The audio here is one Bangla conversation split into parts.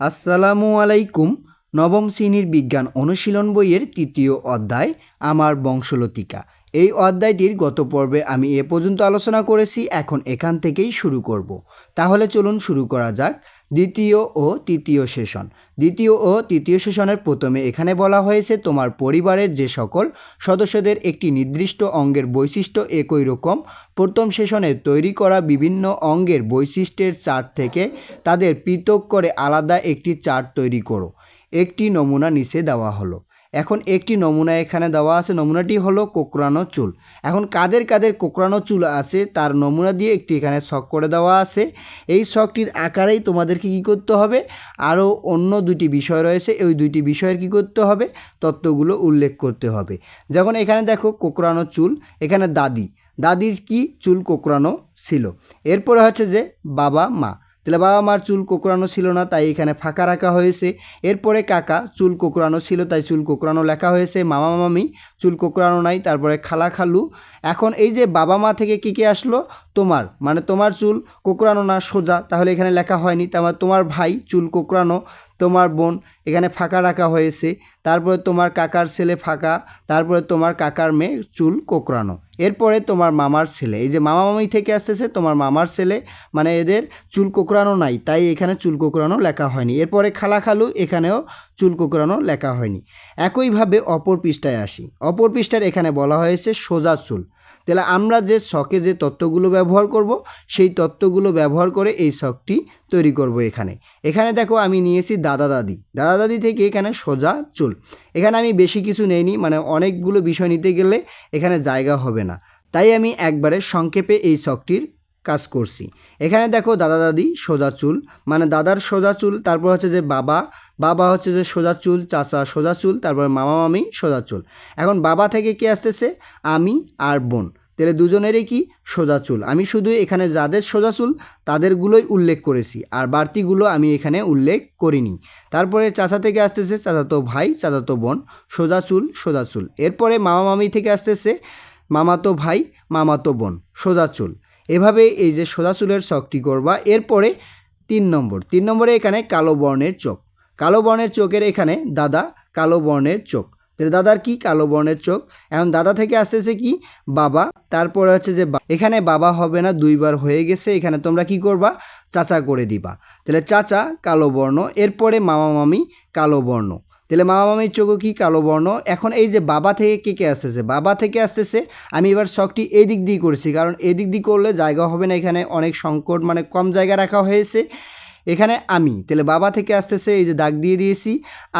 আসসালামু আলাইকুম, নবম শ্রেণির বিজ্ঞান অনুশীলন বইয়ের তৃতীয় অধ্যায়, আমার বংশলতিকা। এই অধ্যায়টির গত পর্বে আমি এ পর্যন্ত আলোচনা করেছি, এখন এখান থেকেই শুরু করব। তাহলে চলুন শুরু করা যাক। দ্বিতীয় ও তৃতীয় সেশন। দ্বিতীয় ও তৃতীয় সেশনের প্রথমে এখানে বলা হয়েছে, তোমার পরিবারের যে সকল সদস্যদের একটি নির্দিষ্ট অঙ্গের বৈশিষ্ট্য একই রকম, প্রথম সেশনে তৈরি করা বিভিন্ন অঙ্গের বৈশিষ্ট্যের চার্ট থেকে তাদের পৃথক করে আলাদা একটি চার্ট তৈরি করো। একটি নমুনা নিচে দেওয়া হলো। এখন একটি নমুনা এখানে দেওয়া আছে। নমুনাটি হলো কোকড়ানো চুল। এখন কাদের কাদের কোকড়ানো চুল আছে, তার নমুনা দিয়ে একটি এখানে শখ করে দেওয়া আছে। এই শখটির আকারেই তোমাদেরকে কী করতে হবে? আরও অন্য দুটি বিষয় রয়েছে। ওই দুইটি বিষয়ের কী করতে হবে? তত্ত্বগুলো উল্লেখ করতে হবে। যখন এখানে দেখো কোকড়ানো চুল, এখানে দাদি। দাদির কি চুল কোকড়ানো ছিল? এরপরে হচ্ছে যে বাবা মা তাহলে বাবা মার চুল কোকড়ানো ছিল না, তাই এখানে ফাঁকা রাখা হয়েছে। এরপরে কাকা চুল কোকড়ানো ছিল, তাই চুল কোকড়ানো লেখা হয়েছে। মামা মামি চুল কোকড়ানো নাই, তারপরে খালা খালু। এখন এই যে বাবা মা থেকে কী কী আসলো? তোমার মানে তোমার চুল কোকড়ানো না সোজা, তাহলে এখানে লেখা হয়নি। তারপর তোমার ভাই চুল কোকড়ানো, তোমার বোন এখানে ফাঁকা রাখা হয়েছে, তারপরে তোমার কাকার ছেলে ফাঁকা, তারপরে তোমার কাকার মেয়ে চুল কোকড়ানো। এরপরে তোমার মামার ছেলে, এই যে মামা মামি থেকে আসতেছে, তোমার মামার ছেলে মানে এদের চুল কোকড়ানো নাই, তাই এখানে চুল কোকড়ানো লেখা হয়নি। এরপরে খালা খালু, এখানেও চুল কোকড়ানো লেখা হয়নি। একইভাবে অপর পৃষ্ঠায় আসি। অপর পৃষ্ঠার এখানে বলা হয়েছে সোজা চুল। তাহলে আমরা যে শখে যে তত্ত্বগুলো ব্যবহার করব, সেই তত্ত্বগুলো ব্যবহার করে এই শখটি তৈরি করব এখানে। এখানে দেখো আমি নিয়েছি দাদা দাদি। দাদা দাদি থেকে এখানে সোজা চুল। এখানে আমি বেশি কিছু নেইনি মানে অনেকগুলো বিষয় নিতে গেলে এখানে জায়গা হবে না। তাই আমি একবারে সংক্ষেপে এই শখটির কাজ করছি। এখানে দেখো দাদা দাদি সোজা চুল মানে দাদার সোজা চুল, তারপর হচ্ছে যে বাবা বাবা হচ্ছে যে সোজা চুল, চাচা সোজা চুল, তারপর মামা মামি সোজা চুল। এখন বাবা থেকে কে আসতেছে? আমি আর বোন। তাহলে দুজনেরই কি? সোজা চুল। আমি শুধু এখানে যাদের সোজা চুল, তাদেরগুলোই উল্লেখ করেছি। আর বাড়তিগুলো আমি এখানে উল্লেখ করিনি। তারপরে চাচা থেকে আসতেছে চাচাতো ভাই চাচাতো বোন। সোজা চুল সোজা চুল। এরপরে মামা মামি থেকে আসতেছে মামাতো ভাই মামাতো বোন। সোজা চুল। এভাবে এই যে সোজা চুলের শখটি করবা, এরপরে তিন নম্বর, তিন নম্বরে এখানে কালো বর্ণের চোখ, কালো বর্ণের চোখের এখানে দাদা, কালো বর্ণের চোখ। তাহলে দাদার কি কালো বর্ণের চোখ? এখন দাদা থেকে আসতেছে কি? বাবা। তারপরে হচ্ছে যে এখানে বাবা হবে না, দুইবার হয়ে গেছে, এখানে তোমরা কি করবা? চাচা করে দিবা। তাহলে চাচা কালো বর্ণ, এরপরে মামা মামি কালো বর্ণ। তাহলে মামা মামির চোখও কি কালো বর্ণ? এখন এই যে বাবা থেকে কে কে আসতেছে? বাবা থেকে আসতেছে, আমি এবার শখটি এদিক দিয়ে করছি, কারণ এদিক দিয়ে করলে জায়গা হবে না এখানে, অনেক সংকট মানে কম জায়গা রাখা হয়েছে। এখানে আমি, তাহলে বাবা থেকে আসতেছে, এই যে দাগ দিয়ে দিয়েছি,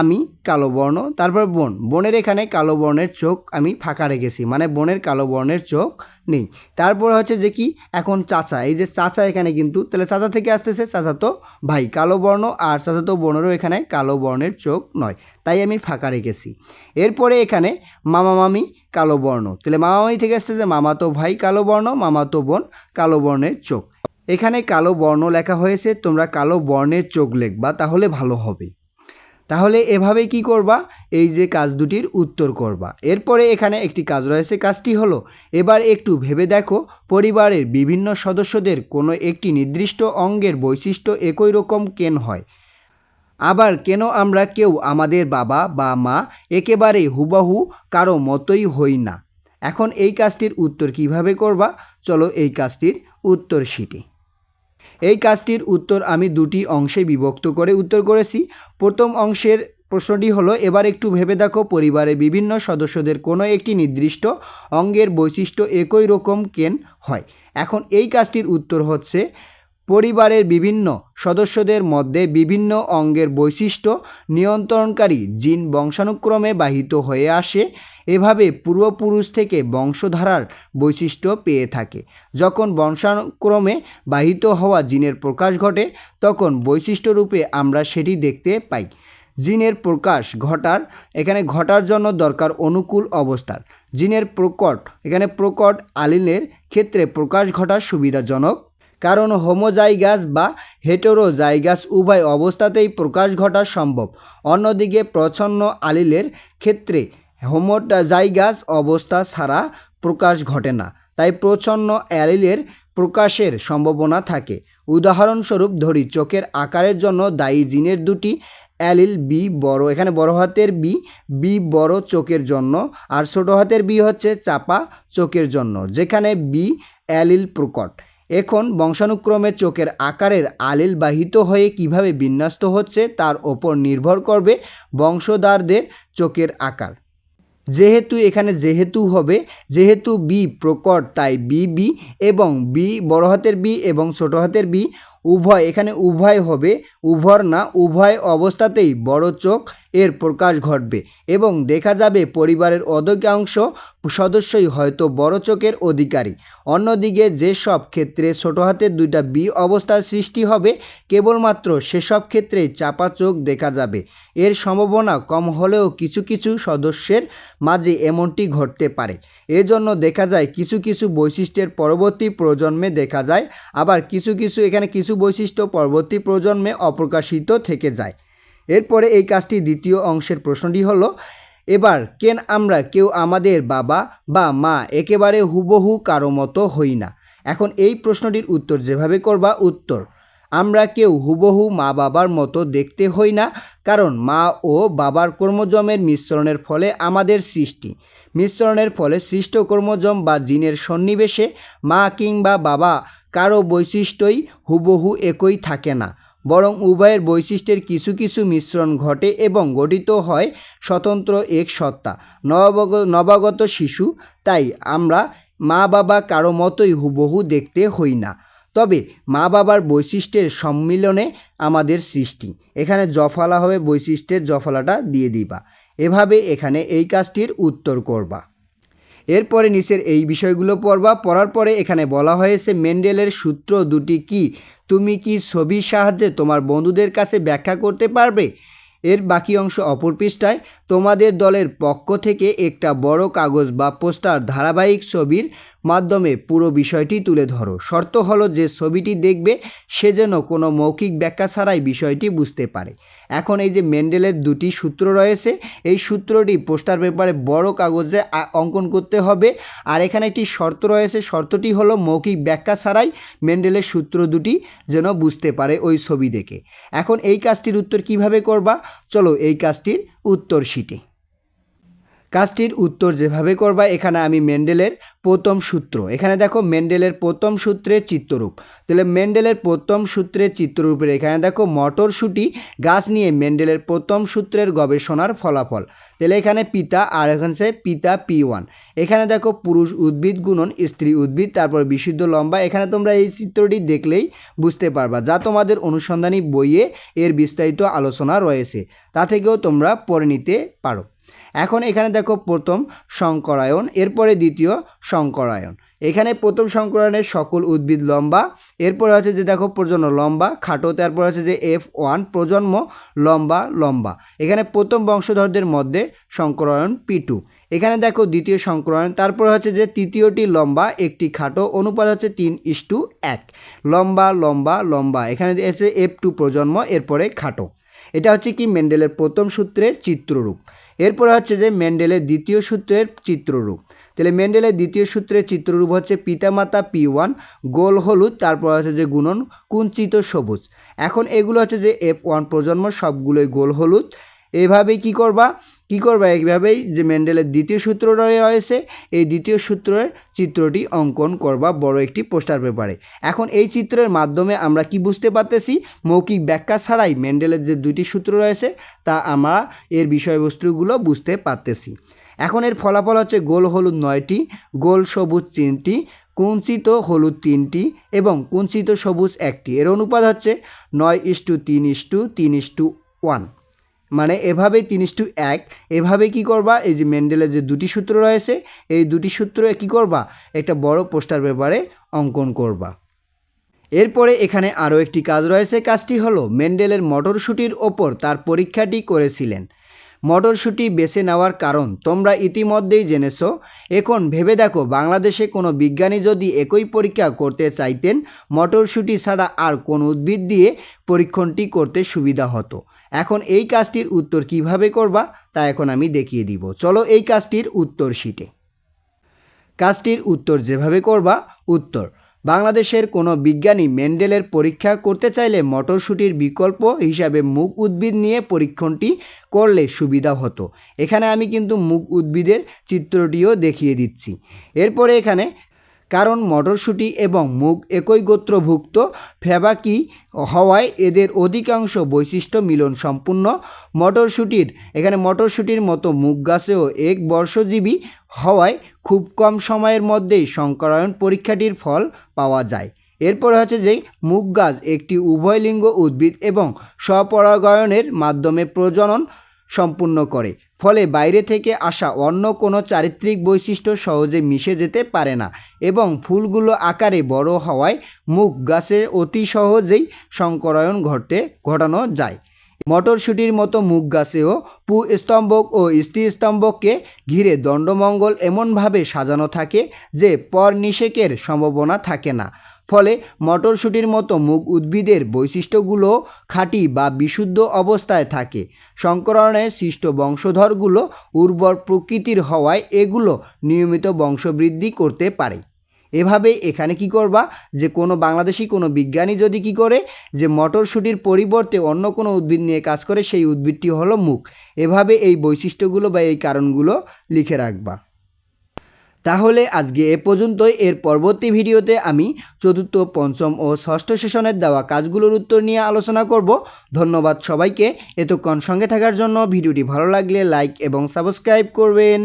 আমি, কালো বর্ণ, তারপর বোন, বোনের এখানে কালো বর্ণের চোখ আমি ফাঁকা রেখেছি মানে বোনের কালো বর্ণের চোখ নেই, তারপর হচ্ছে যে কি, এখন চাচা, এই যে চাচা এখানে কিন্তু, তাহলে চাচা থেকে আসতেছে, চাচা তো ভাই, কালো বর্ণ, আর চাচা তো বোনেরও এখানে কালো বর্ণের চোখ নয়, তাই আমি ফাঁকা রেখেছি, এরপরে এখানে মামা মামি কালো বর্ণ, তাহলে মামা মামি থেকে আসতেছে, মামা তো ভাই কালো বর্ণ, মামা তো বোন কালো বর্ণের চোখ এখানে কালো বর্ণ লেখা হয়েছে, তোমরা কালো বর্ণের চোখ লিখবা, তাহলে ভালো হবে। তাহলে এভাবে কি করবা? এই যে কাজ দুটির উত্তর করবা। এরপরে এখানে একটি কাজ রয়েছে, কাজটি হলো, এবার একটু ভেবে দেখো, পরিবারের বিভিন্ন সদস্যদের কোনো একটি নির্দিষ্ট অঙ্গের বৈশিষ্ট্য একই রকম কেন হয়? আবার কেন আমরা কেউ আমাদের বাবা বা মা একেবারে হুবাহু কারও মতোই হই না? এখন এই কাজটির উত্তর কীভাবে করবা? চলো এই কাজটির উত্তর শিটে এই কাজটির উত্তর আমি দুটি অংশে বিভক্ত করে উত্তর করেছি। প্রথম অংশের প্রশ্নটি হলো, এবার একটু ভেবে দেখো পরিবারের বিভিন্ন সদস্যদের কোনো একটি নির্দিষ্ট অঙ্গের বৈশিষ্ট্য একই রকম কেন হয়? এখন এই কাজটির উত্তর হচ্ছে পরিবারের বিভিন্ন সদস্যদের মধ্যে বিভিন্ন অঙ্গের বৈশিষ্ট্য নিয়ন্ত্রণকারী জিন বংশানুক্রমে বাহিত হয়ে আসে, এভাবে পূর্বপুরুষ থেকে বংশধারার বৈশিষ্ট্য পেয়ে থাকে। যখন বংশানুক্রমে বাহিত হওয়া জিনের প্রকাশ ঘটে, তখন বৈশিষ্ট্যরূপে আমরা সেটি দেখতে পাই। জিনের প্রকাশ ঘটার, এখানে ঘটার জন্য দরকার অনুকূল অবস্থার। জিনের প্রকট, এখানে প্রকট আলিনের ক্ষেত্রে প্রকাশ ঘটার সুবিধাজনক। কারণ হোমোজাইগাস বা হেটেরোজাইগাস উভয় অবস্থাতেই প্রকাশ ঘটা সম্ভব। অন্যদিকে প্রচ্ছন্ন আলিলের ক্ষেত্রে হোমোজাইগাস অবস্থা ছাড়া প্রকাশ ঘটে না, তাই প্রচ্ছন্ন অ্যালিলের প্রকাশের সম্ভাবনা থাকে। উদাহরণস্বরূপ ধরি, চোখের আকারের জন্য দায়ী জিনের দুটি অ্যালিল বি বড়, এখানে বড় হাতের বি বি বড় চোখের জন্য, আর ছোট হাতের বি হচ্ছে চাপা চোখের জন্য, যেখানে বি অ্যালিল প্রকট। এখন বংশানুক্রমে চোখের আকারের আলিল বাহিত হয়ে কীভাবে বিন্যস্ত হচ্ছে তার ওপর নির্ভর করবে বংশধারদের চোখের আকার। যেহেতু এখানে যেহেতু হবে, যেহেতু বি প্রকট তাই বি বি এবং বি বড় হাতের বি এবং ছোট হাতের বি উভয়, এখানে উভয় হবে, উভর না, উভয় অবস্থাতেই বড় চোখ এর প্রকাশ ঘটবে। এবং দেখা যাবে পরিবারের অধিকাংশ সদস্যই হয়তো বড় চোখের অধিকারী। অন্যদিকে যেসব ক্ষেত্রে ছোট হাতের দুইটা বি অবস্থার সৃষ্টি হবে, কেবলমাত্র সেসব ক্ষেত্রেই চাপা চোখ দেখা যাবে। এর সম্ভাবনা কম হলেও কিছু কিছু সদস্যের মাঝে এমনটি ঘটতে পারে। এজন্য দেখা যায় কিছু কিছু বৈশিষ্ট্যের পরবর্তী প্রজন্মে দেখা যায়, আবার কিছু কিছু এখানে কিছু বৈশিষ্ট্য পরবর্তী প্রজন্মে অপ্রকাশিত থেকে যায়। এরপরে এই কাজটি দ্বিতীয় অংশের প্রশ্নটি হলো, এবার কেন আমরা কেউ আমাদের বাবা বা মা একেবারে হুবহু কারও মতো হই না? এখন এই প্রশ্নটির উত্তর যেভাবে করবা, উত্তর, আমরা কেউ হুবহু মা বাবার মতো দেখতে হই না, কারণ মা ও বাবার কর্মজমের মিশ্রণের ফলে আমাদের সৃষ্টি। মিশ্রণের ফলে সৃষ্ট কর্মজম বা জিনের সন্নিবেশে মা কিংবা বাবা কারও বৈশিষ্ট্যই হুবহু একই থাকে না। বরং উভয়ের বৈশিষ্ট্যের কিছু কিছু মিশ্রণ ঘটে এবং গঠিত হয় স্বতন্ত্র এক সত্তা নবগ নবাগত শিশু। তাই আমরা মা বাবা কারও মতোই হুবহু দেখতে হই না। তবে মা বাবার বৈশিষ্ট্যের সম্মিলনে আমাদের সৃষ্টি। এখানে জফলা হবে, বৈশিষ্ট্যের জফলাটা দিয়ে দিবা। এভাবে এখানে এই কাজটির উত্তর করবা। এরপরে নিচের এই বিষয়গুলো পড়বা। পড়ার পরে এখানে বলা হয়েছে, মেন্ডেলের সূত্র দুটি কি? তুমি কি ছবির সাহায্যে তোমার বন্ধুদের কাছে ব্যাখ্যা করতে পারবে? এর বাকি অংশ অপর পৃষ্ঠায়, তোমাদের দলের পক্ষ থেকে একটা বড় কাগজ বা পোস্টার ধারাবাহিক ছবির মাধ্যমে পুরো বিষয়টি তুলে ধরো। শর্ত হলো যে ছবিটি দেখবে সে যেন কোনো মৌখিক ব্যাখ্যা ছাড়াই বিষয়টি বুঝতে পারে। এখন এই যে মেন্ডেলের দুটি সূত্র রয়েছে, এই সূত্রটি পোস্টার পেপারে বড় কাগজে অঙ্কন করতে হবে। আর এখানে একটি শর্ত রয়েছে, শর্তটি হলো মৌখিক ব্যাখ্যা ছাড়াই মেন্ডেলের সূত্র দুটি যেন বুঝতে পারে ওই ছবি দেখে। এখন এই কাজটির উত্তর কীভাবে করবা? চলো এই কাজটির উত্তর শিটে। কাজটির উত্তর যেভাবে করবা, এখানে আমি মেন্ডেলের প্রথম সূত্র। এখানে দেখো মেন্ডেলের প্রথম সূত্রের চিত্ররূপ। তাহলে মেন্ডেলের প্রথম সূত্রের চিত্ররূপের এখানে দেখো মটরশুঁটি গাছ নিয়ে মেন্ডেলের প্রথম সূত্রের গবেষণার ফলাফল। তাহলে এখানে পিতা আর এখানে পিতা পি ওয়ান। এখানে দেখো পুরুষ উদ্ভিদ গুণন, স্ত্রী উদ্ভিদ, তারপর বিশুদ্ধ লম্বা। এখানে তোমরা এই চিত্রটি দেখলেই বুঝতে পারবা, যা তোমাদের অনুসন্ধানী বইয়ে এর বিস্তারিত আলোচনা রয়েছে। তা থেকেও তোমরা পড়ে নিতে পারো। এখন এখানে দেখো প্রথম সংকরায়ন এরপরে দ্বিতীয় সংকরায়ন এখানে প্রথম সংকরায়নের সকল উদ্ভিদ লম্বা, এরপরে হচ্ছে যে দেখো প্রজন্ম লম্বা, খাটো, তারপর হচ্ছে যে এফ ওয়ান প্রজন্ম লম্বা লম্বা। এখানে প্রথম বংশধরদের মধ্যে সংকরায়ন পি টু এখানে দেখো দ্বিতীয় সংকরায়ন তারপর হচ্ছে যে তৃতীয়টি লম্বা, একটি খাটো, অনুপাত হচ্ছে তিন ইস্টু এক। লম্বা লম্বা লম্বা। এখানে হচ্ছে এফ টু প্রজন্ম, এরপরে খাটো। এটা হচ্ছে কি, মেন্ডেলের প্রথম সূত্রের চিত্ররূপ। এরপরে হচ্ছে যে মেন্ডেলের দ্বিতীয় সূত্রের চিত্ররূপ। তাহলে মেন্ডেলের দ্বিতীয় সূত্রের চিত্ররূপ হচ্ছে পিতামাতা পি ওয়ান, গোল হলুদ, তারপর হচ্ছে যে গুণন, কুঞ্চিত সবুজ। এখন এগুলো হচ্ছে যে এফ ওয়ান প্রজন্ম, সবগুলোই গোল হলুদ। এভাবেই কি করবা? কি করবা? এইভাবেই যে মেন্ডেলের দ্বিতীয় সূত্র রয়েছে এই দ্বিতীয় সূত্রের চিত্রটি অঙ্কন করবা, বড় একটি পোস্টার পেপারে। এখন এই চিত্রের মাধ্যমে আমরা কি বুঝতে পারতেছি? মৌখিক ব্যাখ্যা ছাড়াই মেন্ডেলের যে দুটি সূত্র রয়েছে, তা আমরা এর বিষয়বস্তুগুলো বুঝতে পারতেছি। এখন এর ফলাফল হচ্ছে গোল হলুদ নয়টি, গোল সবুজ তিনটি, কুঞ্চিত হলুদ তিনটি এবং কুঞ্চিত সবুজ একটি। এর অনুপাত হচ্ছে নয় ইস্টু তিন ইস্টু তিন ইস্টু ওয়ান। মানে এভাবে তিন ইস্টু এক। এভাবে কি করবা? এই যে মেন্ডেলের যে দুটি সূত্র রয়েছে, এই দুটি সূত্র কি করবা? একটা বড় পোস্টার পেপারে অঙ্কন করবা। এরপরে এখানে আরও একটি কাজ রয়েছে। কাজটি হলো মেন্ডেলের মটরশুটির ওপর তার পরীক্ষাটি করেছিলেন। মটরশুঁটি বেছে নেওয়ার কারণ তোমরা ইতিমধ্যেই জেনেছো। এখন ভেবে দেখো, বাংলাদেশে কোনো বিজ্ঞানী যদি একই পরীক্ষা করতে চাইতেন, মটরশুঁটি ছাড়া আর কোন উদ্ভিদ দিয়ে পরীক্ষণটি করতে সুবিধা হতো। এখন এই কাজটির উত্তর কীভাবে করবা তা এখন আমি দেখিয়ে দিব। চলো এই কাজটির উত্তর শিটে কাজটির উত্তর যেভাবে করবা, উত্তর। বাংলাদেশের কোনো বিজ্ঞানী মেন্ডেলের পরীক্ষা করতে চাইলে মটরশুঁটির বিকল্প হিসাবে মুগ উদ্ভিদ নিয়ে পরীক্ষণটি করলে সুবিধা হতো। এখানে আমি কিন্তু মুগ উদ্ভিদের চিত্রটিও দেখিয়ে দিচ্ছি। এরপরে এখানে কারণ মটরশুঁটি এবং মুগ একই গোত্রভুক্ত ফ্যাবাকি হওয়ায় এদের অধিকাংশ বৈশিষ্ট্য মিলন সম্পূর্ণ। মটরশুঁটির, এখানে মটরশুঁটির মতো মুগ গাছেও এক বর্ষজীবী হওয়ায় খুব কম সময়ের মধ্যেই সংকরায়ন পরীক্ষাটির ফল পাওয়া যায়। এরপরে হচ্ছে যে মুগ গাছ একটি উভয়লিঙ্গ উদ্ভিদ এবং স্বপরাগায়নের মাধ্যমে প্রজনন সম্পূর্ণ করে। ফলে বাইরে থেকে আসা অন্য কোনো চারিত্রিক বৈশিষ্ট্য সহজে মিশে যেতে পারে না এবং ফুলগুলো আকারে বড় হওয়ায় মুগ গাছে অতি সহজেই সংকরায়ন ঘটে, ঘটানো যায়। মটরশুঁটির মতো মুগ গাছেও পুস্তম্ভক ও স্ত্রীস্তম্ভককে ঘিরে দণ্ডমঙ্গল এমনভাবে সাজানো থাকে যে পর নিষেকের সম্ভাবনা থাকে না। ফলে মটরশুঁটির মতো মুগ উদ্ভিদের বৈশিষ্ট্যগুলো খাঁটি বা বিশুদ্ধ অবস্থায় থাকে। সংকরণে সৃষ্ট বংশধরগুলো উর্বর প্রকৃতির হওয়ায় এগুলো নিয়মিত বংশবৃদ্ধি করতে পারে। এভাবে এখানে কি করবা? যে কোনো বাংলাদেশি, কোনো বিজ্ঞানী যদি কি করে যে মটরশুঁটির পরিবর্তে অন্য কোনো উদ্ভিদ নিয়ে কাজ করে, সেই উদ্ভিদটি হলো মুখ এভাবে এই বৈশিষ্ট্যগুলো বা এই কারণগুলো লিখে রাখবা। তাহলে আজকে এ পর্যন্তই। এর পরবর্তী ভিডিওতে আমি চতুর্থ, পঞ্চম ও ষষ্ঠ সেশনের দেওয়া কাজগুলোর উত্তর নিয়ে আলোচনা করব। ধন্যবাদ সবাইকে। এতক্ষণ সঙ্গে থাকার জন্য ভিডিওটি ভালো লাগলে লাইক এবং সাবস্ক্রাইব করবেন।